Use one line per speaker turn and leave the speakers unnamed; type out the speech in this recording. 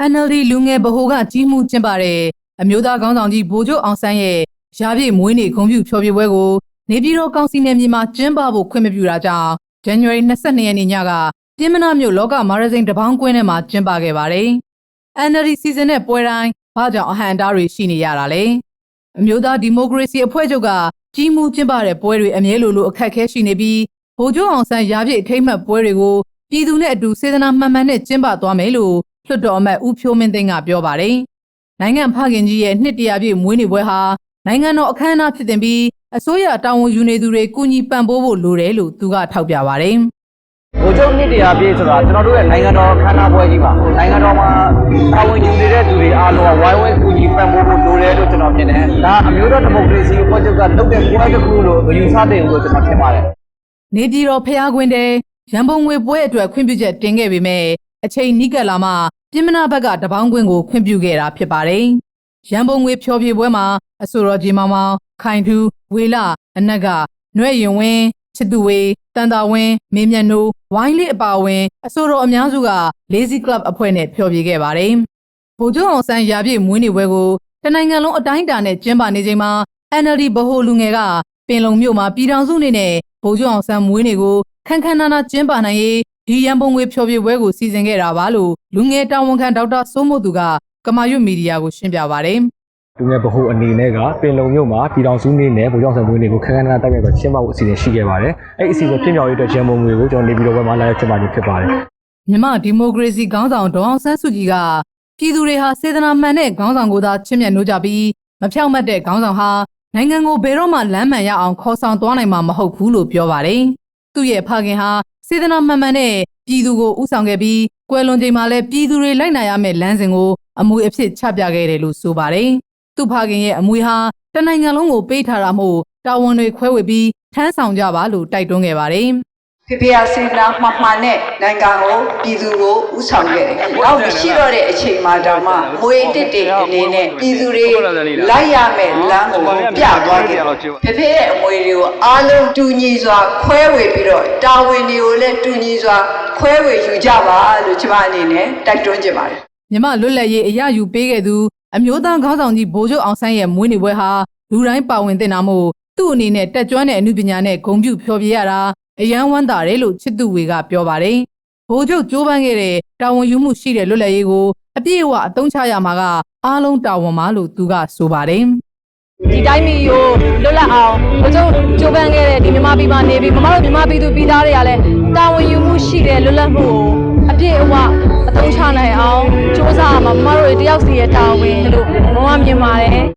NLD လူငယ်ဗဟိုကကြီးမှုကျင်းပတဲ့အမျိုးသားခေါင်းဆောင်ကြီးဗိုလ်ချုပ်အောင်ဆန်းရဲ့ရာပြည့်မွေးနေ့ဂုဏ်ပြုဖျော်ဖြေပွဲကိုနေပြည်တော်ကောင်စီနယ်မြေမှာကျင်းပဖို့ခွင့်မပြုတာကြောင့် January 22ရက်နေ့ညကပြည်မနာမြို့လောကမာရစိန်တပေါင်းကွင်းထဲမှာကျင်းပခဲ့ပါတယ်။ NLD စီစဉ်တဲ့ပွဲတိုင်းဘာကြောင့်အဟံအတားတွေရှိနေရတာလဲ။အမျိုးသားဒီမိုကရေစီအဖွဲ့ချုပ်ကကြီးမှုကျင်းပတဲ့ပွဲတွေအမြဲလိုလိုအခက်အခဲရှိနေပြီးဗိုလ်ချုပ်အောင်ဆန်းရာပြည့်အထိမ့်မှတ်ပွဲတွေကိုပြည်သူနဲ့အတူစေတနာမှန်မှန်နဲ့ကျင်းပသွားမယ်လို့ လွှတ်တော်အမတ်ဦးဖြိုးမင်းသိန်းကပြောပါတယ်။နိုင်ငံဖခင်ကြီးရဲ့နှစ်တရာပြည့်မွေးနေ့ပွဲဟာနိုင်ငံတော်အခမ်းအနားဖြစ်တင်ပြီးအစိုးရတာဝန်ယူနေသူတွေကုညီပံ့ပိုးဖို့လိုတယ်လို့သူကထောက်ပြပါတယ်။
ဗိုလ်ချုပ်နှစ်တရာပြည့်ဆိုတာကျွန်တော်တို့ရဲ့နိုင်ငံတော်ခမ်းနားပွဲကြီးပါနိုင်ငံတော်မှာတာဝန်ယူနေတဲ့သူတွေအားလုံးကဝိုင်းဝန်းကူညီပံ့ပိုးဖို့လိုတယ်လို့ကျွန်တော်မြင်တယ်ဒါအမျိုးသားဒီမိုကရေစီအဖွဲ့ချုပ်ကလုပ်တဲ့ပွဲတစ်ခုလို့ယူဆတယ်လို့ကျွန်တော်ထင်ပါတယ်
နေပြည်တော်ဖျားခွင်းတဲ့ရန်ပုံငွေပွဲအတွက်ခွင့်ပြုချက်တင်ခဲ့ပေမဲ့ အချိန်နီးကပ်လာမှပြည်မနာဘက်ကတပေါင်းကွင်းကိုခွင့်ပြုခဲ့တာဖြစ်ပါတယ်။ရန်ပုံငွေဖျော်ဖြေပွဲမှာအဆိုတော်ဂျီမောင်မောင်ခိုင်ထူးဝေလာအနက်ကနွဲ့ရင်ဝင်းချစ်သူဝေတန်တာဝင်းမင်းမြတ်နိုးဝိုင်းလေးအပါဝင်အဆိုတော်အများစုက Lazy Club အဖွဲ့နဲ့ဖျော်ဖြေခဲ့ပါတယ်။ဗိုလ်ချုပ်အောင်ဆန်းရာပြည့်မွေးနေ့ပွဲကိုတနိုင်ငံလုံးအတိုင်းအတာနဲ့ကျင်းပနေချိန်မှာ NLD ဗဟိုလူငယ်ကပင်လုံမြို့မှာပြည်ထောင်စုနေနဲ့ဗိုလ်ချုပ်အောင်ဆန်းမွေးနေ့ကိုခန်းခန်းနာနာကျင်းပနိုင်ရေး ဒီရန်ပုံငွေဖျော်ဖြေပွဲကိုစီစဉ်ခဲ့တာပါလို့လူငယ်တာဝန်ခံဒေါက်တာစိုးမို့သူကကမာရွတ်မီဒီယာကိုရှင်းပြပါတယ်
လူငယ်ဗဟိုအနေနဲ့ကပင်လုံမြို့မှာပြည်တော်စုနေ့နဲ့ဗိုလ်ချုပ်ဆန်မွေးနေ့ကိုခန်းခန်းနားနားတိုက်ရိုက်တော့ကျင်းပဖို့အစီအစဉ်ရှိခဲ့ပါတယ်။အဲ့ဒီအစီအစဉ်ဖြစ်မြောက်ရေးအတွက်ဂျမ်မုံငွေကိုကျွန်တော်နေပြည်တော်ဘက်မှာလာရောက်ကျင်းပခြင်းဖြစ်ပါတယ်။
မြမဒီမိုကရေစီခေါင်းဆောင်ဒေါအောင်ဆန်းစုကြည်ကပြည်သူတွေဟာစေတနာမှန်တဲ့ခေါင်းဆောင်ကိုသာချစ်မြတ်နိုးကြပြီးမဖြောင့်မတ်တဲ့ခေါင်းဆောင်ဟာနိုင်ငံကိုဘယ်တော့မှလမ်းမှန်ရအောင်ခေါ်ဆောင်သွားနိုင်မှာမဟုတ်ဘူးလို့ပြောပါတယ်။သူ့ရဲ့ဖခင်ဟာ စေတနာမှန်မှန်နဲ့ပြည်သူကိုဥဆောင်ခဲ့ပြီးကွယ်လွန်ချိန်မှာလည်းပြည်သူတွေလိုက်နာရမယ့်လမ်းစဉ်ကိုအမွေအဖြစ်ချပြခဲ့တယ်လို့ဆိုပါတယ်။သူ့ဖခင်ရဲ့အမွေဟာတနိုင်ငံလုံးကိုပေးထားတာမို့တာဝန်တွေခွဲဝေပြီးထမ်းဆောင်ကြပါလို့တိုက်တွန်းခဲ့ပါတယ်။
ဖေဖေအစင်နာမှမှန်နဲ့နိုင်ငံကိုပြည်သူကိုဥဆောင်ခဲ့တယ်။နောက်ရှိတော့တဲ့အချိန်မှာတောင်မှမွေတစ်တစ်အနေနဲ့ပြည်သူတွေလိုက်ရမယ်လမ်းကိုပြသွားခဲ့တယ်။ဖေဖေရဲ့အမွေတွေကိုအားလုံးတူညီစွာခွဲဝေပြီးတော့တာဝန်တွေကိုလည်းတူညီစွာခွဲဝေယူကြပါလို့ကျွန်မအနေနဲ့တိုက်တွန်းချင်ပါတယ်။
မြမလွတ်လပ်ရေးအရယူပေးခဲ့သူအမျိုးသားခေါင်းဆောင်ကြီးဗိုလ်ချုပ်အောင်ဆန်းရဲ့မွေးနေ့ပွဲဟာလူတိုင်းပါဝင်တင်တာမို့ သူ့အနေနဲ့တက်ကြွတဲ့အမှုပညာနဲ့ဂုဏ်ပြုဖျော်ဖြေရတာအယမ်းဝမ်းသာတယ်လို့ချစ်သူဝေကပြောပါတယ်။ဗိုလ်ချုပ်ကြိုးပမ်းခဲ့တဲ့တာဝန်ယူမှုရှိတဲ့လွတ်လပ်ရေးကိုအပြည့်အဝအသုံးချရမှာကအားလုံးတာဝန်ပါလို့သူကဆိုပါတယ်။
ဒီတိုင်းမီကိုလွတ်လပ်အောင်ဘုချုပ်ကြိုးပမ်းခဲ့တဲ့ဒီမြန်မာပြည်မှာနေပြီးမမတို့မြန်မာပြည်သူပြည်သားတွေကလည်းတာဝန်ယူမှုရှိတဲ့လွတ်လပ်မှုကိုအပြည့်အဝအသုံးချနိုင်အောင်စ조사မှာမမတို့တွေတယောက်စီရဲ့တာဝန်လို့မမမြင်ပါတယ်